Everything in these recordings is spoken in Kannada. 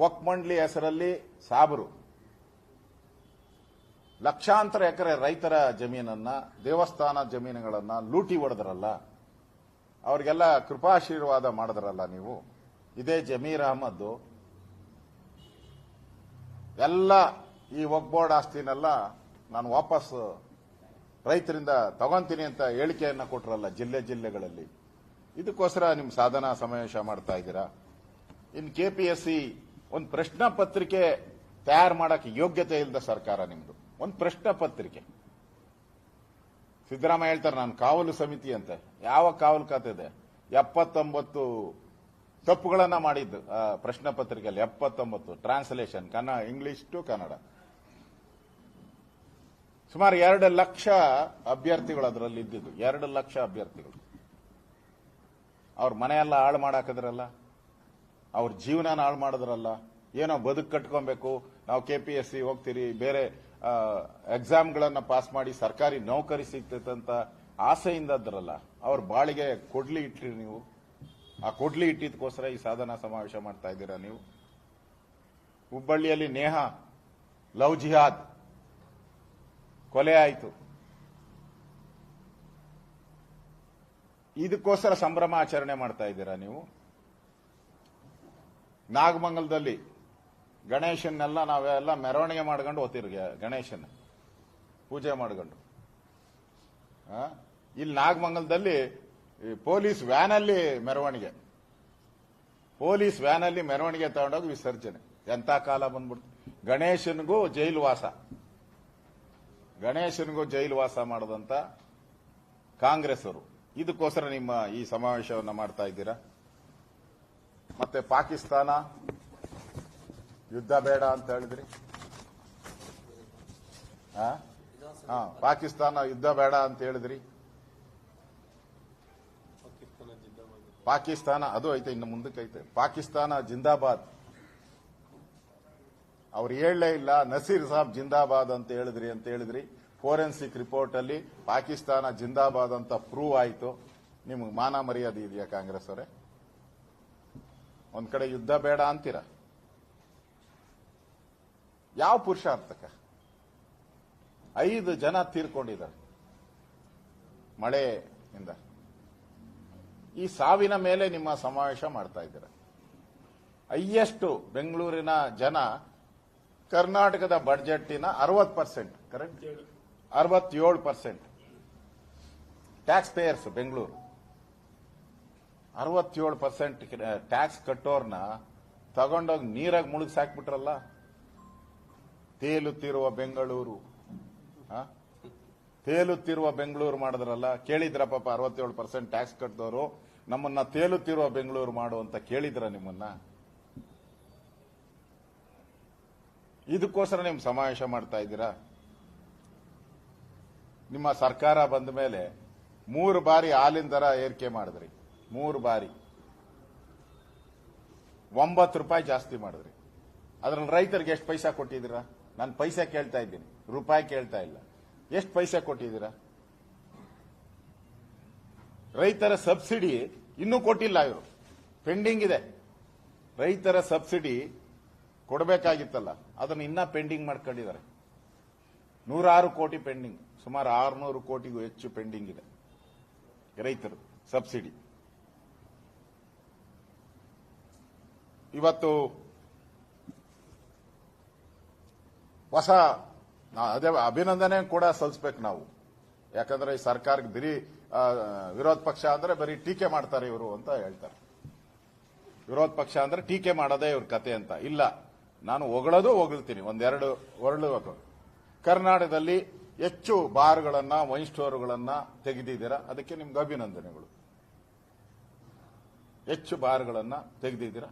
ವಕ್ ಮಂಡ್ಲಿ ಹೆಸರಲ್ಲಿ ಸಾಬರು. ಲಕ್ಷಾಂತರ ಎಕರೆ ರೈತರ ಜಮೀನನ್ನ, ದೇವಸ್ಥಾನ ಜಮೀನುಗಳನ್ನ ಲೂಟಿ ಹೊಡೆದ್ರಲ್ಲ, ಅವರಿಗೆಲ್ಲ ಕೃಪಾಶೀರ್ವಾದ ಮಾಡಿದ್ರಲ್ಲ ನೀವು. ಇದೇ ಜಮೀರ್ ಅಹಮದ್ ಎಲ್ಲ ಈ ಒಗ್ಬೋರ್ಡ್ ಬೋರ್ಡ್ ಆಸ್ತಿನೆಲ್ಲ ನಾನು ವಾಪಸ್ ರೈತರಿಂದ ತಗೊಂತೀನಿ ಅಂತ ಹೇಳಿಕೆಯನ್ನ ಕೊಟ್ರಲ್ಲ ಜಿಲ್ಲೆ ಜಿಲ್ಲೆಗಳಲ್ಲಿ. ಇದಕ್ಕೋಸ್ಕರ ನಿಮ್ಮ ಸಾಧನಾ ಸಮಾವೇಶ ಮಾಡ್ತಾ ಇದ್ದೀರಾ? ಇನ್ ಕೆಪಿಎಸ್ಸಿ ಒಂದು ಪ್ರಶ್ನೆ ಪತ್ರಿಕೆ ತಯಾರು ಮಾಡಕ್ಕೆ ಯೋಗ್ಯತೆ ಇಲ್ಲದ ಸರ್ಕಾರ ನಿಮ್ದು. ಒಂದು ಪ್ರಶ್ನೆ ಪತ್ರಿಕೆ. ಸಿದ್ದರಾಮಯ್ಯ ಹೇಳ್ತಾರೆ, ನಾನು ಕಾವಲು ಸಮಿತಿ ಅಂತ. ಯಾವ ಕಾವಲು ಖಾತೆ ಇದೆ? ಎಪ್ಪತ್ತೊಂಬತ್ತು ತಪ್ಪುಗಳನ್ನ ಮಾಡಿದ್ದು ಪ್ರಶ್ನೆ ಪತ್ರಿಕೆಯಲ್ಲಿ ಎಪ್ಪತ್ತೊಂಬತ್ತು. Translation Kannada English to Kannada ಸುಮಾರು ಎರಡು ಲಕ್ಷ ಅಭ್ಯರ್ಥಿಗಳು ಅದರಲ್ಲಿ ಇದ್ದಿದ್ದು. ಎರಡು ಲಕ್ಷ ಅಭ್ಯರ್ಥಿಗಳು. ಅವ್ರ ಮನೆಯೆಲ್ಲ ಹಾಳು ಮಾಡಾಕಿದ್ರಲ್ಲ? ಅವ್ರ ಜೀವನ ಹಾಳು ಮಾಡಿದ್ರಲ್ಲ? ಏನೋ ಬದುಕು ಕಟ್ಕೊಬೇಕು, ನಾವು ಕೆ ಪಿ ಎಸ್ ಸಿ ಹೋಗ್ತೀರಿ, ಬೇರೆ ಎಕ್ಸಾಮ್ಗಳನ್ನ ಪಾಸ್ ಮಾಡಿ ಸರ್ಕಾರಿ ನೌಕರಿ ಸಿಗ್ತೈತಂತ ಆಸೆಯಿಂದ ಅದ್ರಲ್ಲ ಅವ್ರ ಬಾಳಿಗೆ ಕೊಡ್ಲಿ ಇಟ್ಟಿರಿ ನೀವು. ಆ ಕೊಡ್ಲಿ ಇಟ್ಟಿದ್ದಕ್ಕೋಸ್ಕರ ಈ ಸಾಧನಾ ಸಮಾವೇಶ ಮಾಡ್ತಾ ಇದ್ದೀರಾ ನೀವು? ಹುಬ್ಬಳ್ಳಿಯಲ್ಲಿ ನೇಹ, ಲವ್ ಜಿಹಾದ್. ಕೊಲೆ ಆಯಿತು. ಇದಕ್ಕೋಸ್ಕರ ಸಂಭ್ರಮ ಆಚರಣೆ ಮಾಡ್ತಾ ಇದ್ದೀರಾ ನೀವು? ನಾಗಮಂಗಲದಲ್ಲಿ ಗಣೇಶನ್ನೆಲ್ಲ ನಾವೆಲ್ಲ ಮೆರವಣಿಗೆ ಮಾಡ್ಕೊಂಡು ಓದ್ತಿರ್ಗೆ ಗಣೇಶನ. ಪೂಜೆ ಮಾಡ್ಕೊಂಡು? ಇಲ್ಲಿ ನಾಗಮಂಗಲದಲ್ಲಿ ಪೊಲೀಸ್ ವ್ಯಾನಲ್ಲಿ ಮೆರವಣಿಗೆ. ಪೊಲೀಸ್ ವ್ಯಾನಲ್ಲಿ ಮೆರವಣಿಗೆ ತಗೊಂಡೋಗಿ ವಿಸರ್ಜನೆ. ಎಂತ ಕಾಲ ಬಂದ್ಬಿಡ್ತು? ಗಣೇಶನಿಗೂ ಜೈಲು ವಾಸ. ಗಣೇಶನ್ಗೂ ಜೈಲು ವಾಸ ಮಾಡದಂತ ಕಾಂಗ್ರೆಸ್ ಅವರು ಇದಕ್ಕೋಸ್ಕರ ನಿಮ್ಮ ಈ ಸಮಾವೇಶವನ್ನ ಮಾಡ್ತಾ ಇದ್ದೀರಾ? ಮತ್ತೆ ಪಾಕಿಸ್ತಾನ, ಯುದ್ಧ ಬೇಡ ಅಂತ ಹೇಳಿದ್ರಿ? ಹಾ, ಪಾಕಿಸ್ತಾನ ಯುದ್ಧ ಬೇಡ ಅಂತ ಹೇಳಿದ್ರಿ? ಪಾಕಿಸ್ತಾನ, ಅದು ಐತೆ, ಇನ್ನು ಮುಂದಕ್ಕೆ ಐತೆ. ಪಾಕಿಸ್ತಾನ ಜಿಂದಾಬಾದ್. ಅವ್ರು ಹೇಳಲೇ ಇಲ್ಲ, ನಸೀರ್ ಸಾಬ್ ಜಿಂದಾಬಾದ್ ಅಂತ ಹೇಳಿದ್ರಿ ಅಂತ ಹೇಳಿದ್ರಿ. ಫೋರೆನ್ಸಿಕ್ ರಿಪೋರ್ಟ್ ಅಲ್ಲಿ ಪಾಕಿಸ್ತಾನ ಜಿಂದಾಬಾದ್ ಅಂತ ಪ್ರೂವ್ ಆಯಿತು. ನಿಮ್ಗೆ ಮಾನ ಮರ್ಯಾದೆ ಇದೆಯಾ ಕಾಂಗ್ರೆಸ್ ಅವರೇ? ಒಂದ್ ಕಡೆ ಯುದ್ಧ ಬೇಡ ಅಂತೀರ? ಯಾವ ಪುರುಷಾರ್ಥಕ ಐದು ಜನ ತೀರ್ಕೊಂಡಿದ್ದಾರೆ ಮಳೆಯಿಂದ. ಈ ಸಾವಿನ ಮೇಲೆ ನಿಮ್ಮ ಸಮಾವೇಶ ಮಾಡ್ತಾ ಇದ್ದೀರ. ಹೈಯೆಸ್ಟ್ ಬೆಂಗಳೂರಿನ ಜನ ಕರ್ನಾಟಕದ ಬಡ್ಜೆಟ್ಟಿನ ಅರವತ್ತು ಪರ್ಸೆಂಟ್ ಕರೆಕ್ಟ್ ಅರವತ್ತೇಳು. ಪರ್ಸೆಂಟ್. ಟ್ಯಾಕ್ಸ್ ಪೇಯರ್ಸ್ ಬೆಂಗಳೂರು ಅರವತ್ತೇಳು ಪರ್ಸೆಂಟ್ ಟ್ಯಾಕ್ಸ್ ಕಟ್ಟೋರ್ನ ತಗೊಂಡೋಗಿ ನೀರಾಗಿ ಮುಳುಗ್ಸಾಕ್ಬಿಟ್ರಲ್ಲ ತೇಲುತ್ತಿರುವ ಬೆಂಗಳೂರು? ತೇಲುತ್ತಿರುವ ಬೆಂಗಳೂರು ಮಾಡಿದ್ರಲ್ಲ? ಕೇಳಿದ್ರ ಪಾಪ ಅರವತ್ತೇಳು ಪರ್ಸೆಂಟ್ ಟ್ಯಾಕ್ಸ್ ಕಟ್ಟಿದವರು ನಮ್ಮನ್ನ ತೇಲುತ್ತಿರುವ ಬೆಂಗಳೂರು ಮಾಡು ಅಂತ ಕೇಳಿದ್ರ ನಿಮ್ಮನ್ನ? ಇದಕ್ಕೋಸ್ಕರ ನಿಮ್ ಸಮಾವೇಶ ಮಾಡ್ತಾ ಇದ್ದೀರಾ? ನಿಮ್ಮ ಸರ್ಕಾರ ಬಂದ ಮೇಲೆ ಮೂರು ಬಾರಿ ಹಾಲಿನ ದರ ಏರಿಕೆ ಮಾಡಿದ್ರಿ. ಮೂರು ಬಾರಿ. ಒಂಬತ್ತು ರೂಪಾಯಿ ಜಾಸ್ತಿ ಮಾಡಿದ್ರಿ. ಅದ್ರಲ್ಲಿ ರೈತರಿಗೆ ಎಷ್ಟು ಪೈಸೆ ಕೊಟ್ಟಿದ್ದೀರಾ? ನಾನು ಪೈಸೆ ಕೇಳ್ತಾ ಇದ್ದೀನಿ. ರೂಪಾಯಿ ಕೇಳ್ತಾ ಇಲ್ಲ. ಎಷ್ಟು ಪೈಸೆ ಕೊಟ್ಟಿದ್ದೀರಾ? ರೈತರ ಸಬ್ಸಿಡಿ ಇನ್ನೂ ಕೊಟ್ಟಿಲ್ಲ ಇವರು. ಪೆಂಡಿಂಗ್ ಇದೆ. ರೈತರ ಸಬ್ಸಿಡಿ ಕೊಡಬೇಕಾಗಿತ್ತಲ್ಲ, ಅದನ್ನು ಇನ್ನೂ ಪೆಂಡಿಂಗ್ ಮಾಡ್ಕೊಂಡಿದ್ದಾರೆ. ನೂರಾರು ಕೋಟಿ ಪೆಂಡಿಂಗ್, ಸುಮಾರು ಆರುನೂರು ಕೋಟಿಗೂ ಹೆಚ್ಚು ಪೆಂಡಿಂಗ್ ಇದೆ ರೈತರು ಸಬ್ಸಿಡಿ. ಇವತ್ತು ಹೊಸ ಅದೇ ಅಭಿನಂದನೆ ಕೂಡ ಸಲ್ಲಿಸ್ಬೇಕು ನಾವು. ಯಾಕಂದ್ರೆ ಈ ಸರ್ಕಾರಕ್ಕೆ ಬರೀ ವಿರೋಧ ಪಕ್ಷ ಅಂದ್ರೆ ಬರೀ ಟೀಕೆ ಮಾಡ್ತಾರೆ ಇವರು ಅಂತ ಹೇಳ್ತಾರೆ. ವಿರೋಧ ಪಕ್ಷ ಅಂದ್ರೆ ಟೀಕೆ ಮಾಡೋದೇ ಇವ್ರ ಕತೆ ಅಂತ. ಇಲ್ಲ, ನಾನು ಹೊಗಳೋದು ಹೊಗಳ್ತೀನಿ, ಒಂದೆರಡು ಹೊರಳು ಕರ್ನಾಟಕದಲ್ಲಿ ಹೆಚ್ಚು ಬಾರ್ಗಳನ್ನ ವೈನ್ ಸ್ಟೋರ್ಗಳನ್ನ ತೆಗೆದಿದ್ದೀರಾ? ಅದಕ್ಕೆ ನಿಮ್ಗೆ ಅಭಿನಂದನೆಗಳು. ಹೆಚ್ಚು ಬಾರ್ಗಳನ್ನ ತೆಗೆದಿದ್ದೀರಾ?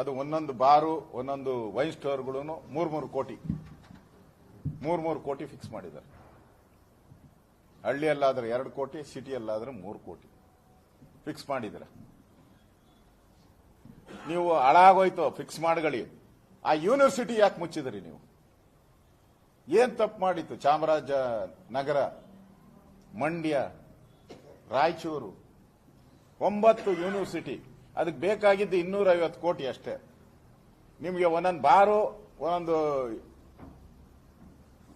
ಅದು ಒಂದೊಂದು ಬಾರು, ಒಂದೊಂದು ವೈನ್ ಸ್ಟೋರ್ಗಳು ಮೂರು ಮೂರು ಕೋಟಿ. ಮೂರ್ ಮೂರು ಕೋಟಿ ಫಿಕ್ಸ್ ಮಾಡಿದ್ದಾರೆ. ಹಳ್ಳಿಯಲ್ಲಾದ್ರೆ ಎರಡು ಕೋಟಿ, ಸಿಟಿಯಲ್ಲಾದ್ರೆ ಮೂರು ಕೋಟಿ ಫಿಕ್ಸ್ ಮಾಡಿದ್ರೆ ನೀವು ಹಾಳಾಗೋಯ್ತು, ಫಿಕ್ಸ್ ಮಾಡ್ಕೊಳ್ಳಿ. ಆ ಯೂನಿವರ್ಸಿಟಿ ಯಾಕೆ ಮುಚ್ಚಿದ್ರಿ ನೀವು? ಏನ್ ತಪ್ಪು ಮಾಡಿತ್ತು? ಚಾಮರಾಜ ನಗರ, ಮಂಡ್ಯ, ರಾಯಚೂರು, ಒಂಬತ್ತು ಯೂನಿವರ್ಸಿಟಿ ಅದಕ್ಕೆ ಬೇಕಾಗಿದ್ದು ಇನ್ನೂರ ಐವತ್ತು ಕೋಟಿ ಅಷ್ಟೇ. ನಿಮಗೆ ಒಂದೊಂದು ಬಾರು, ಒಂದೊಂದು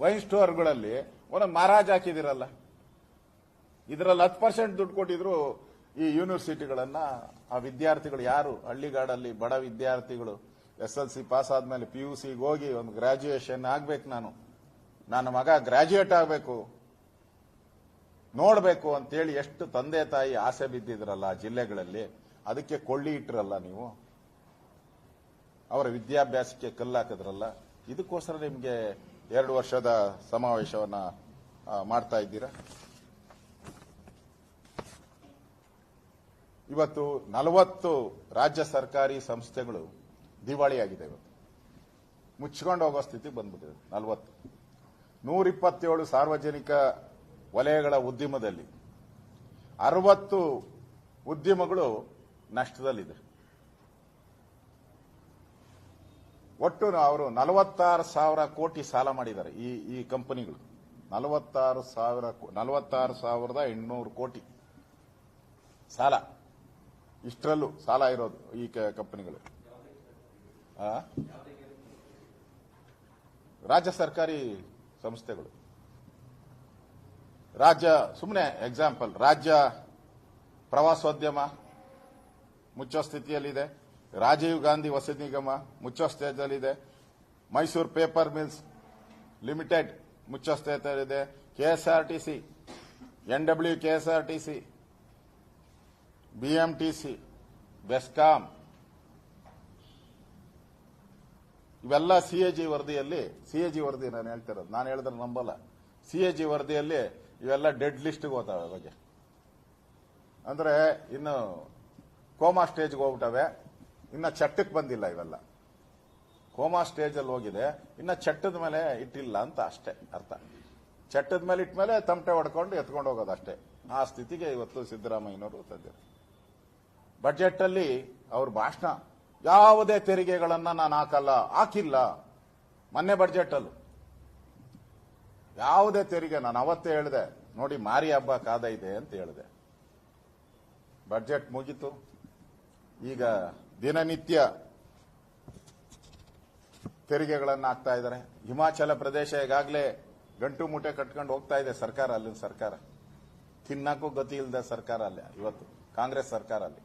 ವೈನ್ ಸ್ಟೋರ್ಗಳಲ್ಲಿ ಒಂದೊಂದು ಮಹಾರಾಜ್ ಹಾಕಿದಿರಲ್ಲ ಇದರಲ್ಲಿ ಹತ್ತು ಪರ್ಸೆಂಟ್ ದುಡ್ಡು ಕೊಟ್ಟಿದ್ರು ಈ ಯೂನಿವರ್ಸಿಟಿಗಳನ್ನ. ಆ ವಿದ್ಯಾರ್ಥಿಗಳು ಯಾರು? ಹಳ್ಳಿಗಾಡಲ್ಲಿ ಬಡ ವಿದ್ಯಾರ್ಥಿಗಳು. ಎಸ್ ಎಲ್ ಸಿ ಪಾಸ್ ಆದ್ಮೇಲೆ ಪಿ ಯು ಸಿಗೆ ಹೋಗಿ ಒಂದು ಗ್ರಾಜ್ಯುಯೇಷನ್ ಆಗ್ಬೇಕು ನಾನು. ನನ್ನ ಮಗ ಗ್ರಾಜುಯೇಟ್ ಆಗಬೇಕು. ನೋಡಬೇಕು ಅಂತೇಳಿ ಎಷ್ಟು ತಂದೆ ತಾಯಿ ಆಸೆ ಬಿದ್ದಿದ್ರಲ್ಲ ಆ ಜಿಲ್ಲೆಗಳಲ್ಲಿ. ಅದಕ್ಕೆ ಕೊಳ್ಳಿ ಇಟ್ರಲ್ಲ ನೀವು? ಅವರ ವಿದ್ಯಾಭ್ಯಾಸಕ್ಕೆ ಕಲ್ಲಾಕಿದ್ರಲ್ಲ? ಇದಕ್ಕೋಸ್ಕರ ನಿಮಗೆ ಎರಡು ವರ್ಷದ ಸಮಾವೇಶವನ್ನ ಮಾಡ್ತಾ ಇದ್ದೀರಾ? ಇವತ್ತು ನಲವತ್ತು ರಾಜ್ಯ ಸರ್ಕಾರಿ ಸಂಸ್ಥೆಗಳು ದಿವಾಳಿಯಾಗಿದೆ ಇವತ್ತು. ಮುಚ್ಚಿಕೊಂಡು ಹೋಗೋ ಸ್ಥಿತಿ ಬಂದ್ಬಿಟ್ಟಿದೆ, ನಲವತ್ತು. ನೂರಿಪ್ಪತ್ತೇಳು ಸಾರ್ವಜನಿಕ ವಲಯಗಳ ಉದ್ಯಮದಲ್ಲಿ ಅರವತ್ತು ಉದ್ಯಮಗಳು ನಷ್ಟದಲ್ಲಿದೆ. ಒಟ್ಟು ಅವರು ನಲವತ್ತಾರು ಸಾವಿರ ಕೋಟಿ ಸಾಲ ಮಾಡಿದ್ದಾರೆ ಈ ಈ ಕಂಪನಿಗಳು. ನಲವತ್ತಾರು ಸಾವಿರ ನಲವತ್ತಾರು ಸಾವಿರದ ಎಂಟುನೂರು ಕೋಟಿ ಸಾಲ. ಇಷ್ಟರಲ್ಲೂ ಸಾಲ ಇರೋದು ಈ ಕಂಪನಿಗಳು? ರಾಜ್ಯ ಸರ್ಕಾರಿ ಸಂಸ್ಥೆಗಳು. ರಾಜ್ಯ ಸುಮ್ಮನೆ ಎಕ್ಸಾಂಪಲ್ ರಾಜ್ಯ ಪ್ರವಾಸೋದ್ಯಮ ಮುಚ್ಚೋ ಸ್ಥಿತಿಯಲ್ಲಿದೆ ರಾಜೀವ್ ಗಾಂಧಿ ವಸತಿ ನಿಗಮ ಮುಚ್ಚೋ ಸ್ಥಿತಿಯಲ್ಲಿದೆ ಮೈಸೂರು ಪೇಪರ್ ಮಿಲ್ಸ್ ಲಿಮಿಟೆಡ್ ಮುಚ್ಚೋ ಸ್ಥಿತಿಯಲ್ಲಿದೆ KSRTC N W KSRTC, BMTC, BESCOM ಇವೆಲ್ಲ ಸಿಎಜಿ ವರದಿಯಲ್ಲಿ, ಸಿಎಜಿ ವರದಿ ನಾನು ಹೇಳ್ತಿರೋದು, ನಾನು ಹೇಳಿದ್ರೆ ನಂಬಲ್ಲ. ಸಿಎಜಿ ವರದಿಯಲ್ಲಿ ಇವೆಲ್ಲ ಡೆಡ್ ಲಿಸ್ಟ್ಗೆ ಹೋಗ್ತಾವೆ ಬಗ್ಗೆ ಅಂದರೆ ಇನ್ನು ಕೋಮಾ ಸ್ಟೇಜ್ಗೆ ಹೋಗ್ಬಿಟ್ಟವೆ. ಇನ್ನ ಚಟ್ಟಕ್ಕೆ ಬಂದಿಲ್ಲ ಇವೆಲ್ಲ. ಕೋಮಾ ಸ್ಟೇಜಲ್ಲಿ ಹೋಗಿದೆ. ಇನ್ನ ಚಟ್ಟದ ಮೇಲೆ ಇಟ್ಟಿಲ್ಲ ಅಂತ ಅಷ್ಟೇ ಅರ್ಥ. ಚಟ್ಟದ ಮೇಲೆ ಇಟ್ಟ ಮೇಲೆ ತಮಟೆ ಹೊಡ್ಕೊಂಡು ಎತ್ಕೊಂಡು ಹೋಗೋದು ಅಷ್ಟೇ. ಆ ಸ್ಥಿತಿಗೆ ಇವತ್ತು ಸಿದ್ದರಾಮಯ್ಯನವರು ತಂದಿದ್ದಾರೆ ಬಜೆಟ್ ಅಲ್ಲಿ ಅವ್ರ ಭಾಷಣ, ಯಾವುದೇ ತೆರಿಗೆಗಳನ್ನ ನಾನು ಹಾಕಲ್ಲ, ಹಾಕಿಲ್ಲ. ಮೊನ್ನೆ ಬಜೆಟ್ ಅಲ್ಲೂ ಯಾವುದೇ ತೆರಿಗೆ, ನಾನು ಅವತ್ತೇ ಹೇಳಿದೆ. ನೋಡಿ ಮಾರಿ ಹಬ್ಬ ಕಾದ ಇದೆ ಅಂತ ಹೇಳಿದೆ. ಬಜೆಟ್ ಮುಗೀತು. ಈಗ ದಿನನಿತ್ಯ ತೆರಿಗೆಗಳನ್ನು ಹಾಕ್ತಾ ಇದ್ದಾರೆ. ಹಿಮಾಚಲ ಪ್ರದೇಶ ಈಗಾಗಲೇ ಗಂಟು ಮೂಟೆ ಕಟ್ಕೊಂಡು ಹೋಗ್ತಾ ಇದೆ ಸರ್ಕಾರ, ಅಲ್ಲಿನ ಸರ್ಕಾರ. ತಿನ್ನಕ್ಕೂ ಗತಿ ಇಲ್ಲದ ಸರ್ಕಾರ ಅಲ್ಲಿ, ಇವತ್ತು ಕಾಂಗ್ರೆಸ್ ಸರ್ಕಾರ ಅಲ್ಲಿ.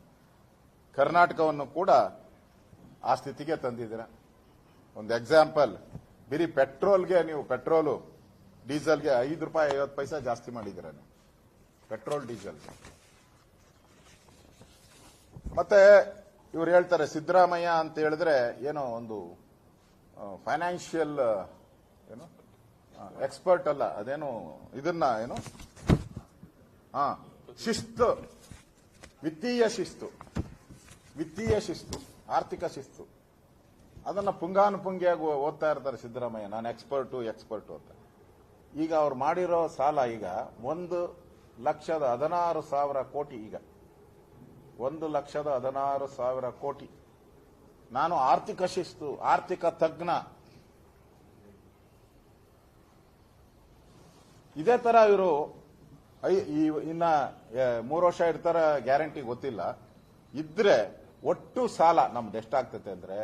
ಕರ್ನಾಟಕವನ್ನು ಕೂಡ ಆ ಸ್ಥಿತಿಗೆ ತಂದಿದ್ದೀರ. ಒಂದು ಎಕ್ಸಾಂಪಲ್ ಬರೀ ಪೆಟ್ರೋಲ್ಗೆ ನೀವು ಪೆಟ್ರೋಲು, ಡೀಸೆಲ್ಗೆ ಐದು ರೂಪಾಯಿ ಐವತ್ತು ಪೈಸೆ ಜಾಸ್ತಿ ಮಾಡಿದ್ದೀರ ನೀವು. ಪೆಟ್ರೋಲ್, ಡೀಸೆಲ್ಗೆ. ಮತ್ತೆ ಇವ್ರು ಹೇಳ್ತಾರೆ, ಸಿದ್ದರಾಮಯ್ಯ ಅಂತ ಹೇಳಿದ್ರೆ ಏನೋ ಒಂದು ಫೈನಾನ್ಷಿಯಲ್ ಏನು ಎಕ್ಸ್ಪರ್ಟ್ ಅಲ್ಲ, ಅದೇನು ಇದನ್ನ ಏನು ಹಾ ಶಿಸ್ತು, ವಿತ್ತೀಯ ಶಿಸ್ತು ವಿತ್ತೀಯ ಶಿಸ್ತು, ಆರ್ಥಿಕ ಶಿಸ್ತು. ಅದನ್ನ ಪುಂಗಾನುಪುಂಗಿಯಾಗಿ ಓದ್ತಾ ಇರ್ತಾರೆ ಸಿದ್ದರಾಮಯ್ಯ, ನಾನು ಎಕ್ಸ್ಪರ್ಟು ಎಕ್ಸ್ಪರ್ಟು ಅಂತ. ಈಗ ಅವ್ರು ಮಾಡಿರೋ ಸಾಲ ಈಗ ಒಂದು ಲಕ್ಷದ ಹದಿನಾರು ಸಾವಿರ ಕೋಟಿ ಈಗ. ಒಂದು ಲಕ್ಷದ ಹದಿನಾರು ಸಾವಿರ ಕೋಟಿ. ನಾನು ಆರ್ಥಿಕ ಶಿಸ್ತು, ಆರ್ಥಿಕ ತಜ್ಞ. ಇದೇ ತರ ಇವರು ಇನ್ನ ಮೂರು ವರ್ಷ ಇರ್ತಾರ ಗ್ಯಾರಂಟಿ ಗೊತ್ತಿಲ್ಲ. ಇದ್ರೆ ಒಟ್ಟು ಸಾಲ ನಮ್ದು ಎಷ್ಟಾಗ್ತದೆ ಅಂದ್ರೆ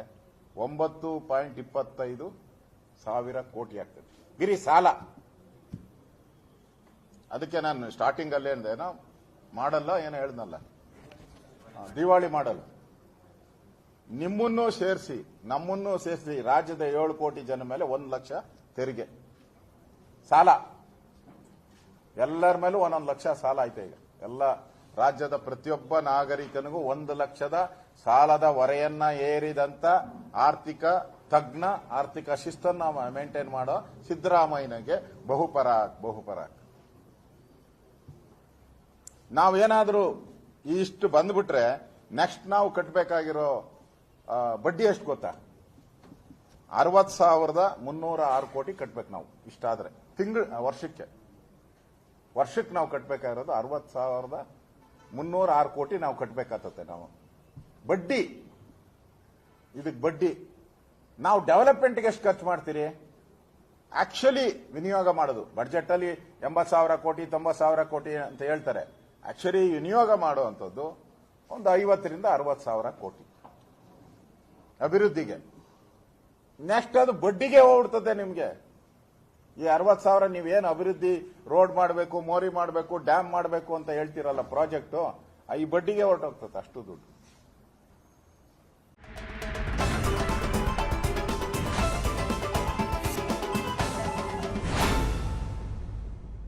ಒಂಬತ್ತು ಪಾಯಿಂಟ್ ಇಪ್ಪತ್ತೈದು ಸಾವಿರ ಕೋಟಿ ಆಗ್ತದೆ ಬಿರಿ ಸಾಲ. ಅದಕ್ಕೆ ನಾನು ಸ್ಟಾರ್ಟಿಂಗ್ ಅಲ್ಲೇ ಅಂದೆ, ಏನೋ ಮಾಡಲ್ಲ, ಏನೋ ಹೇಳ್ದಲ್ಲ. ದಿವಾಳಿ ಮಾಡಲು. ನಿಮ್ಮನ್ನು ಸೇರಿಸಿ, ನಮ್ಮನ್ನು ಸೇರಿಸಿ ರಾಜ್ಯದ ಏಳು ಕೋಟಿ ಜನ ಮೇಲೆ ಒಂದು ಲಕ್ಷ ತೆರಿಗೆ. ಸಾಲ. ಎಲ್ಲರ ಮೇಲೂ ಒಂದೊಂದು ಲಕ್ಷ ಸಾಲ ಐತೆ ಈಗ. ಎಲ್ಲ ರಾಜ್ಯದ ಪ್ರತಿಯೊಬ್ಬ ನಾಗರಿಕನಿಗೂ ಒಂದು ಲಕ್ಷದ ಸಾಲದ ಹೊರೆಯನ್ನ ಏರಿದಂತ ಆರ್ಥಿಕ ತಜ್ಞ, ಆರ್ಥಿಕ ಶಿಸ್ತನ್ನ ಮೇಂಟೈನ್ ಮಾಡೋ ಸಿದ್ದರಾಮಯ್ಯನಿಗೆ ಬಹುಪರಾಕ್ ಬಹುಪರಾಕ್ ನಾವೇನಾದ್ರೂ ಇಷ್ಟು ಬಂದ್ಬಿಟ್ರೆ ನೆಕ್ಸ್ಟ್ ನಾವು ಕಟ್ಟಬೇಕಾಗಿರೋ ಬಡ್ಡಿ ಎಷ್ಟು ಗೊತ್ತಾ? ಅರವತ್ ಸಾವಿರದ ಮುನ್ನೂರ ಆರು ಕೋಟಿ ಕಟ್ಬೇಕು ನಾವು, ಇಷ್ಟಾದ್ರೆ. ತಿಂಗಳ ವರ್ಷಕ್ಕೆ. ವರ್ಷಕ್ಕೆ ನಾವು ಕಟ್ಟಬೇಕಾಗಿರೋದು ಅರವತ್ ಸಾವಿರದ ಮುನ್ನೂರ ಆರು ಕೋಟಿ ನಾವು ಕಟ್ಟಬೇಕಾಗತ್ತೆ ನಾವು. ಬಡ್ಡಿ, ಇದಕ್ಕೆ ಬಡ್ಡಿ. ನಾವು ಡೆವಲಪ್ಮೆಂಟ್ಗೆ ಎಷ್ಟು ಖರ್ಚು ಮಾಡ್ತೀರಿ? ಆಕ್ಚುಲಿ ವಿನಿಯೋಗ ಮಾಡೋದು. ಬಡ್ಜೆಟ್ ಅಲ್ಲಿ ಎಂಬತ್ ಸಾವಿರ ಕೋಟಿ ತೊಂಬತ್ ಸಾವಿರ ಕೋಟಿ ಅಂತ ಹೇಳ್ತಾರೆ. ಆಕ್ಚುಲಿ ವಿನಿಯೋಗ ಮಾಡುವಂಥದ್ದು ಒಂದು ಐವತ್ತರಿಂದ ಅರವತ್ತು ಸಾವಿರ ಕೋಟಿ. ಅಭಿವೃದ್ಧಿಗೆ. ನೆಕ್ಸ್ಟ್ ಅದು ಬಡ್ಡಿಗೆ ಹೋಗ್ಬಿಡ್ತದೆ ನಿಮಗೆ. ಈ ಅರವತ್ತು ಸಾವಿರ ನೀವೇನು ಅಭಿವೃದ್ಧಿ ರೋಡ್ ಮಾಡಬೇಕು, ಮೋರಿ ಮಾಡಬೇಕು, ಡ್ಯಾಮ್ ಮಾಡಬೇಕು ಅಂತ ಹೇಳ್ತಿರಲ್ಲ ಪ್ರಾಜೆಕ್ಟು ಈ ಬಡ್ಡಿಗೆ ಹೊರಟೋಗ್ತದೆ ಅಷ್ಟು ದುಡ್ಡು.